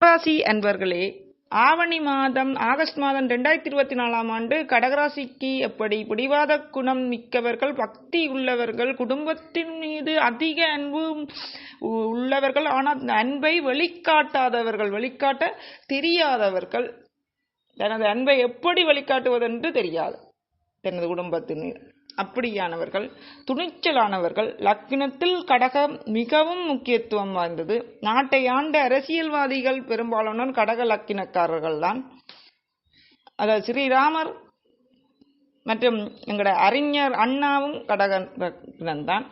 கடகராசி அன்பர்களே ஆவணி மாதம் ஆகஸ்ட் மாதம் ரெண்டாயிரத்தி இருபத்தி நாலாம் ஆண்டு கடகராசிக்கு எப்படி பிடிவாத குணம் மிக்கவர்கள் பக்தி உள்ளவர்கள் குடும்பத்தின் மீது அதிக அன்பு உள்ளவர்கள் ஆனால் அன்பை வெளிக்காட்டாதவர்கள் வெளிக்காட்ட தெரியாதவர்கள் தனது அன்பை எப்படி வெளிக்காட்டுவதென்று தெரியாது. தனது குடும்பத்தின் அப்படியானவர்கள் துணிச்சலானவர்கள் லக்னத்தில் கடகம் மிகவும் முக்கியத்துவம் வாய்ந்தது. நாட்டை ஆண்ட அரசியல்வாதிகள் பெரும்பாலானோர் கடக லக்கினக்காரர்கள் தான் அதாவது ஸ்ரீராமர் மற்றும் எங்களோட அறிஞர் அண்ணாவும் கடக தான்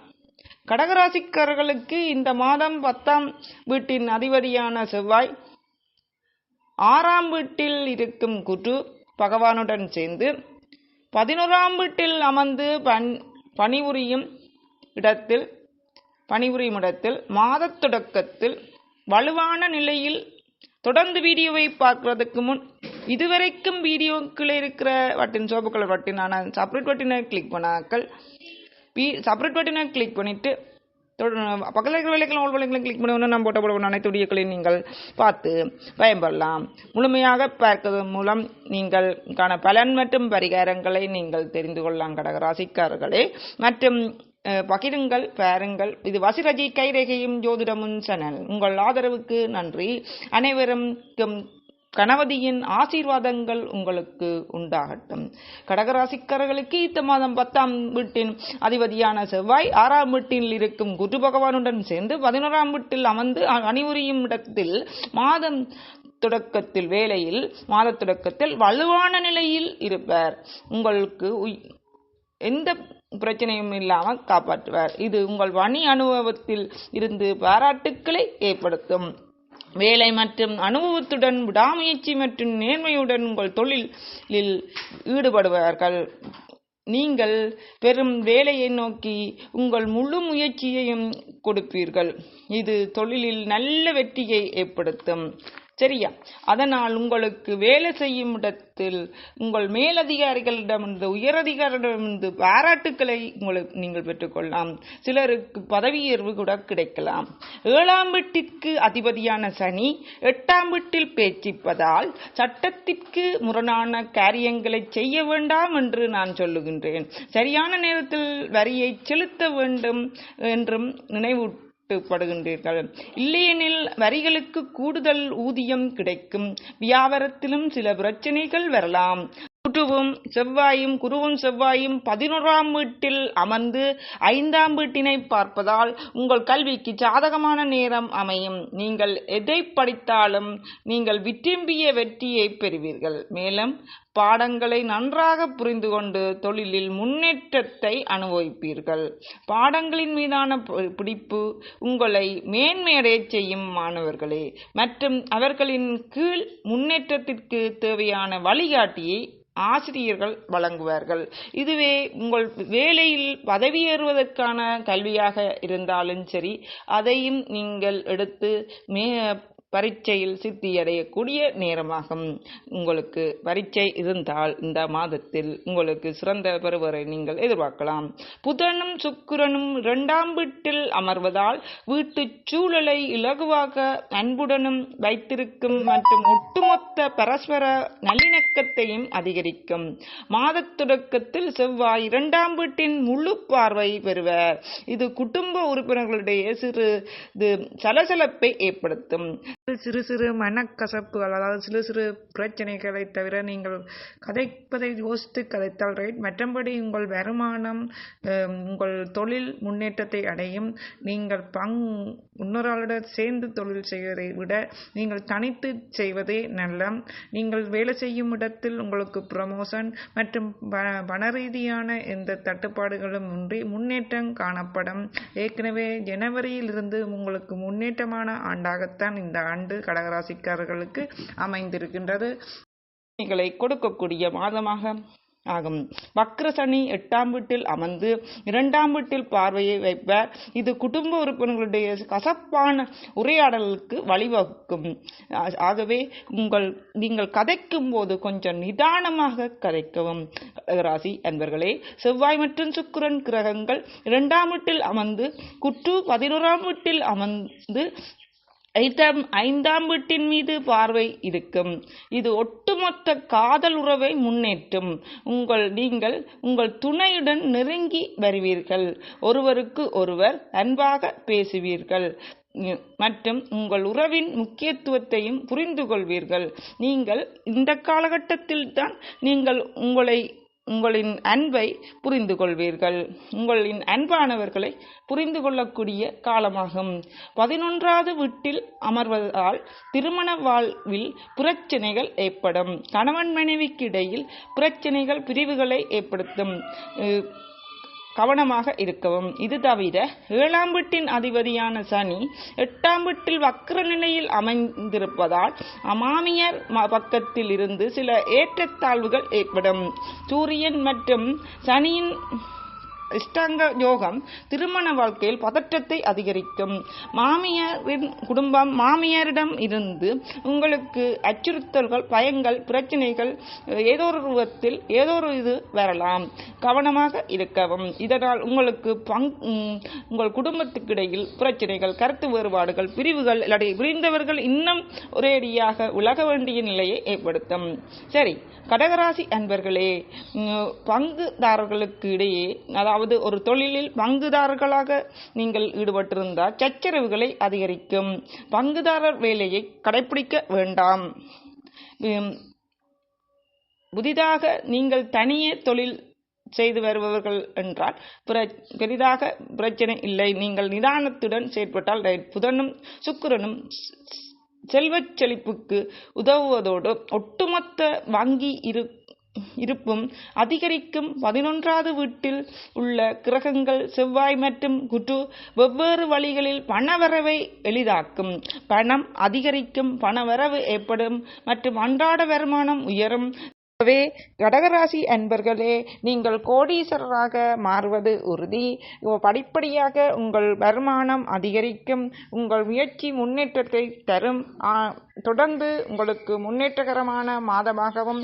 கடகராசிக்காரர்களுக்கு இந்த மாதம் பத்தாம் வீட்டின் அதிபதியான செவ்வாய் ஆறாம் வீட்டில் இருக்கும் குரு பகவானுடன் சேர்ந்து பதினோராம் வீட்டில் அமர்ந்து பண் பணிபுரியும் இடத்தில் பணிபுரியும் இடத்தில் மாத தொடக்கத்தில் வலுவான நிலையில் தொடர்ந்து வீடியோவை பார்க்குறதுக்கு முன் இதுவரைக்கும் வீடியோக்குள்ளே இருக்கிற வட்டின் சோப்பு கலர் வட்டினான செப்பரேட் வட்டினை கிளிக் பண்ணாக்கள் செப்பரேட் வட்டினை கிளிக் பண்ணிவிட்டு பக்கத்தில் இருக்கிற வேலைகளும் ஓல் வேலைகளும் கிளிக் பண்ணி நம்ம போட்ட போட அனைத்து வீடியோக்களையும் நீங்கள் பார்த்து பயன்படலாம். முழுமையாக பார்ப்பதன் மூலம் நீங்கள் காண பலன் மற்றும் பரிகாரங்களை நீங்கள் தெரிந்து கொள்ளலாம் கடகராசிக்காரர்களே. மற்றும் பகிருங்கள் பாருங்கள். இது வசிரஜி கைரேகையும் ஜோதிடமும் சேனல். உங்கள் ஆதரவுக்கு நன்றி. அனைவருக்கும் கணவதியின் ஆசீர்வாதங்கள் உங்களுக்கு உண்டாகட்டும். கடகராசிக்காரர்களுக்கு இந்த மாதம் பத்தாம் வீட்டின் அதிபதியான செவ்வாய் ஆறாம் வீட்டில் இருக்கும் குரு பகவானுடன் சேர்ந்து பதினோராம் வீட்டில் அமர்ந்து அணிவுரியும் இடத்தில் மாதம் தொடக்கத்தில் வேலையில் மாத தொடக்கத்தில் வலுவான நிலையில் இருப்பார். உங்களுக்கு எந்த பிரச்சனையும் இல்லாமல் காப்பாற்றுவார். இது உங்கள் பணி அனுபவத்தில் இருந்து பாராட்டுக்களை ஏற்படுத்தும். வேலை மற்றும் அனுபவத்துடன் விடாமுயற்சி மற்றும் நேர்மையுடன் உங்கள் தொழிலில் ஈடுபடுவார்கள். நீங்கள் பெரும் வேலையை நோக்கி உங்கள் முழு முயற்சியையும் கொடுப்பீர்கள். இது தொழிலில் நல்ல வெற்றியை ஏற்படுத்தும். சரியா அதனால் உங்களுக்கு வேலை செய்யும் இடத்தில் உங்கள் மேலதிகாரிகளிடமிருந்து உயரதிகாரிடமிருந்து பாராட்டுக்களை உங்களுக்கு நீங்கள் பெற்றுக்கொள்ளலாம். சிலருக்கு பதவி உயர்வு கூட கிடைக்கலாம். ஏழாம் வீட்டிற்கு அதிபதியான சனி எட்டாம் வீட்டில் பேச்சிப்பதால் சட்டத்திற்கு முரணான காரியங்களை செய்ய வேண்டாம் என்று நான் சொல்லுகின்றேன். சரியான நேரத்தில் வரியை செலுத்த வேண்டும் என்றும் நினைவு படுகின்றீர்கள் இல்லையெனில் வரிகளுக்கு கூடுதல் ஊதியம் கிடைக்கும். வியாபாரத்திலும் சில பிரச்சனைகள் வரலாம். குருவும் செவ்வாயும் குருவும் செவ்வாயும் பதினோராம் வீட்டில் அமர்ந்து ஐந்தாம் வீட்டினை பார்ப்பதால் உங்கள் கல்விக்கு சாதகமான நேரம் அமையும். நீங்கள் எதை படித்தாலும் நீங்கள் விரும்பிய வெற்றியை பெறுவீர்கள். மேலும் பாடங்களை நன்றாக புரிந்து கொண்டு தொழிலில் முன்னேற்றத்தை அனுபவிப்பீர்கள். பாடங்களின் மீதான பிடிப்பு உங்களை மேன்மையடைய செய்யும் மாணவர்களே. மற்றும் அவர்களின் கீழ் முன்னேற்றத்திற்கு தேவையான வழிகாட்டியை ஆசிரியர்கள் வழங்குவார்கள். இதுவே உங்கள் வேலையில் பதவியேறுவதற்கான கல்வியாக இருந்தாலும் சரி அதையும் நீங்கள் எடுத்து மே பரீட்சையில் சித்தியடையக்கூடிய நேரமாகும். உங்களுக்கு பரீட்சை இருந்தால் இந்த மாதத்தில் உங்களுக்கு சிறந்த பெறுவரை நீங்கள் எதிர்பார்க்கலாம். புதனும் சுக்கிரனும் இரண்டாம் வீட்டில் அமர்வதால் வீட்டு சூழலை இலகுவாக அன்புடனும் வைத்திருக்கும் மற்றும் ஒட்டுமொத்த பரஸ்பர நல்லிணக்கத்தையும் அதிகரிக்கும். மாத தொடக்கத்தில் செவ்வாய் இரண்டாம் வீட்டின் முழு பார்வை பெறுவர். இது குடும்ப உறுப்பினர்களுடைய சிறு சலசலப்பை ஏற்படுத்தும். சிறு சிறு மனக்கசப்புகள் அதாவது சிறு சிறு பிரச்சனைகளை தவிர நீங்கள் கதைப்பதை யோசித்து கதைத்தால் ரைட் மற்றபடி உங்கள் வருமானம் உங்கள் தொழில் முன்னேற்றத்தை அடையும். நீங்கள் பங் இன்னொரு சேர்ந்து தொழில் செய்வதை விட நீங்கள் தனித்து செய்வதே நல்ல நீங்கள் வேலை செய்யும் இடத்தில் உங்களுக்கு ப்ரமோஷன் மற்றும் பண ரீதியான எந்த தட்டுப்பாடுகளும் இன்றி முன்னேற்றம் காணப்படும். ஏற்கனவே ஜனவரியில் இருந்து உங்களுக்கு முன்னேற்றமான ஆண்டாகத்தான் இந்த ஆண்டு ஆண்டு கடகராசிக்காரர்களுக்கு அமைந்திருக்கின்றது. கொடுக்கக்கூடிய மாதமாக ஆகும். வக்ர சனி எட்டாம் வீட்டில் அமர்ந்து இரண்டாம் வீட்டில் பார்வையை வைப்பார். இது குடும்ப உறுப்பினர்களுடைய கசப்பான உரையாடலுக்கு வழிவகுக்கும். ஆகவே உங்கள் நீங்கள் கதைக்கும் போது கொஞ்சம் நிதானமாக கதைக்கவும். ராசி அன்பர்களே செவ்வாய் மற்றும் சுக்கிரன் கிரகங்கள் இரண்டாம் வீட்டில் அமர்ந்து குற்று பதினோராம் வீட்டில் அமர்ந்து ஐந்தாம் ஐந்தாம் வீட்டின் மீது பார்வை இருக்கும். இது ஒட்டுமொத்த காதல் உறவை முன்னேற்றும். உங்கள் நீங்கள் உங்கள் துணையுடன் நெருங்கி வருவீர்கள். ஒருவருக்கு ஒருவர் அன்பாக பேசுவீர்கள். மற்றும் உங்கள் உறவின் முக்கியத்துவத்தையும் புரிந்து கொள்வீர்கள் நீங்கள் இந்த காலகட்டத்தில் தான் நீங்கள் உங்களை உங்களின் அன்பை புரிந்து கொள்வீர்கள் உங்களின் அன்பானவர்களை புரிந்து கொள்ளக்கூடிய காலமாகும். பதினொன்றாவது வீட்டில் அமர்வதால் திருமண வாழ்வில் பிரச்சனைகள் ஏற்படும். கணவன் மனைவிக்கு இடையில் பிரச்சனைகள் பிரிவுகளை ஏற்படுத்தும். கவனமாக இருக்கவும். இது தவிர ஏழாம் வீட்டின் அதிபதியான சனி எட்டாம் வீட்டில் வக்ர நிலையில் அமைந்திருப்பதால் அமாமியர் ம- பக்கத்தில் இருந்து சில ஏற்றத்தாழ்வுகள் ஏற்படும். சூரியன் மற்றும் சனியின் இஷ்டாங்க யோகம் திருமண வாழ்க்கையில் பதற்றத்தை அதிகரிக்கும். மாமியாரின் குடும்பம் மாமியாரிடம் இருந்து உங்களுக்கு அச்சுறுத்தல்கள் பயங்கள் பிரச்சனைகள் ஏதோ ஒரு ரூபத்தில் ஏதோ ஒரு இது வரலாம். கவனமாக இருக்கவும். இதனால் உங்களுக்கு பங் உங்கள் குடும்பத்துக்கு இடையில் பிரச்சனைகள் கருத்து வேறுபாடுகள் பிரிவுகள் இல்லாட்டி பிரிந்தவர்கள் இன்னும் ஒரேடியாக உலக வேண்டிய நிலையை ஏற்படுத்தும். சரி கடகராசி அன்பர்களே பங்குதாரர்களுக்கு இடையே அதாவது ஒரு தொழிலில் பங்குதாரர்களாக நீங்கள் ஈடுபட்டிருந்தால் சச்சரவுகளை அதிகரிக்கும் பங்குதாரர் வேலையை கடைபிடிக்க வேண்டாம் புதிதாக நீங்கள் தனியே தொழில் செய்து வருபவர்கள் என்றால் பெரிதாக பிரச்சனை இல்லை நீங்கள் நிதானத்துடன் செயற்பட்டால் ரைட். புதனும் சுக்கிரனும் செல்வச் செழிப்புக்கு உதவுவதோடு ஒட்டுமொத்த வங்கி இரு இருப்பும் அதிகரிக்கும். பதினொன்றாவது வீட்டில் உள்ள கிரகங்கள் செவ்வாய் மற்றும் குட்டு வெவ்வேறு வழிகளில் பணவரவை எளிதாக்கும். பணம் அதிகரிக்கும் பணவரவு ஏற்படும் மற்றும் அன்றாட வருமானம் உயரும். ஆகவே கடகராசி அன்பர்களே நீங்கள் கோடீஸ்வரராக மாறுவது உறுதி. படிப்படியாக உங்கள் வருமானம் அதிகரிக்கும் உங்கள் முயற்சி முன்னேற்றத்தை தரும். தொடர்ந்து உங்களுக்கு முன்னேற்றகரமான மாதமாகவும்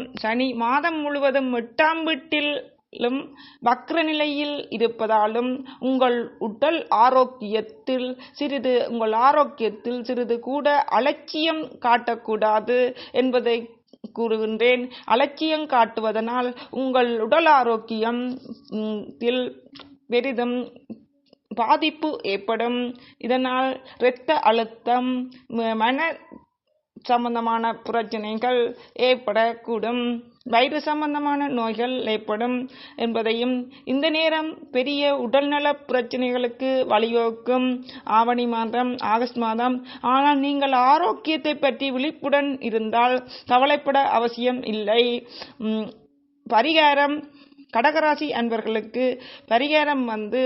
சனி மாதம் முழுவதும் எட்டாம் வீட்டிலும் வக்ர நிலையில் இருப்பதாலும் உங்கள் உடல் ஆரோக்கியத்தில் சிறிது உங்கள் ஆரோக்கியத்தில் சிறிது கூட அலட்சியம் காட்டக்கூடாது என்பதை கூறுகின்றேன். அலட்சியம் காட்டுவதனால் உங்கள் உடல் ஆரோக்கியம் தில் பெரிதும் பாதிப்பு ஏற்படும். இதனால் இரத்த அழுத்தம் ம- மன சம்பந்தமான பிரச்சனைகள் ஏற்படக்கூடும். வயிறு சம்பந்தமான நோய்கள் ஏற்படும் என்பதையும் இந்த நேரம் பெரிய உடல்நல பிரச்சனைகளுக்கு வழிவகுக்கும். ஆவணி மாதம் ஆகஸ்ட் மாதம். ஆனால் நீங்கள் ஆரோக்கியத்தை பற்றி விழிப்புடன் இருந்தால் கவலைப்பட அவசியம் இல்லை. பரிகாரம் கடகராசி அன்பர்களுக்கு பரிகாரம் வந்து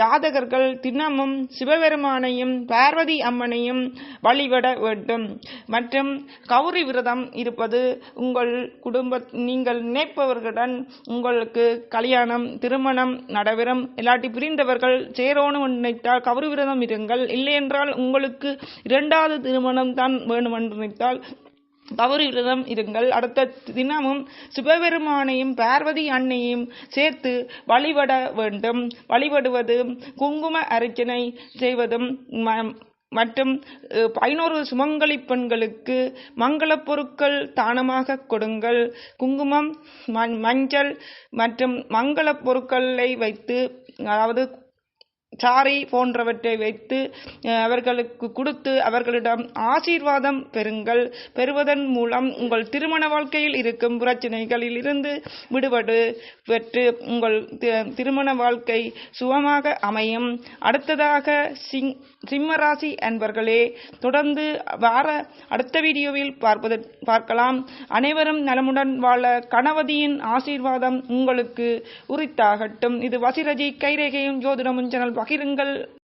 ஜாதகர்கள் தினமும் சிவபெருமானையும் பார்வதி அம்மனையும் வழிபட வேண்டும். மற்றும் கௌரி விரதம் இருப்பது உங்கள் குடும்ப நீங்கள் நினைப்பவர்களுடன் உங்களுக்கு கல்யாணம் திருமணம் நடைபெறும். இல்லாட்டி பிரிந்தவர்கள் சேரோன்னு நினைத்தால் கௌரி விரதம் இருங்கள். இல்லையென்றால் உங்களுக்கு இரண்டாவது திருமணம் தான் வேணுமென்று நினைத்தால் கௌரி விரதம் இருங்கள். அடுத்த தினமும் சிவபெருமானையும் பார்வதி அன்னையும் சேர்த்து வழிபட வேண்டும். வழிபடுவது குங்கும அர்ச்சனை செய்வதும் ம- மற்றும் பதினோரு சுமங்கலி பெண்களுக்கு மங்களப் பொருட்கள் தானமாக கொடுங்கள். குங்குமம் மஞ்சள் மற்றும் மங்களப் பொருட்களை வைத்து அதாவது சாரி போன்றவற்றை வைத்து அவர்களுக்கு கொடுத்து அவர்களிடம் ஆசீர்வாதம் பெறுங்கள். பெறுவதன் மூலம் உங்கள் திருமண வாழ்க்கையில் இருக்கும் பிரச்சனைகளில் இருந்து விடுபடு. பெற்று உங்கள் தி- திருமண வாழ்க்கை சுகமாக அமையும். அடுத்ததாக சிங் சிம்மராசி அன்பர்களே தொடர்ந்து வார அடுத்த வீடியோவில் பார்ப்பது பார்க்கலாம். அனைவரும் நலமுடன் வாழ கணவதியின் ஆசீர்வாதம் உங்களுக்கு உரித்தாகட்டும். இது வசிரஜி கைரேகையும் ஜோதிடமும் சேனல் பகிருங்கள்.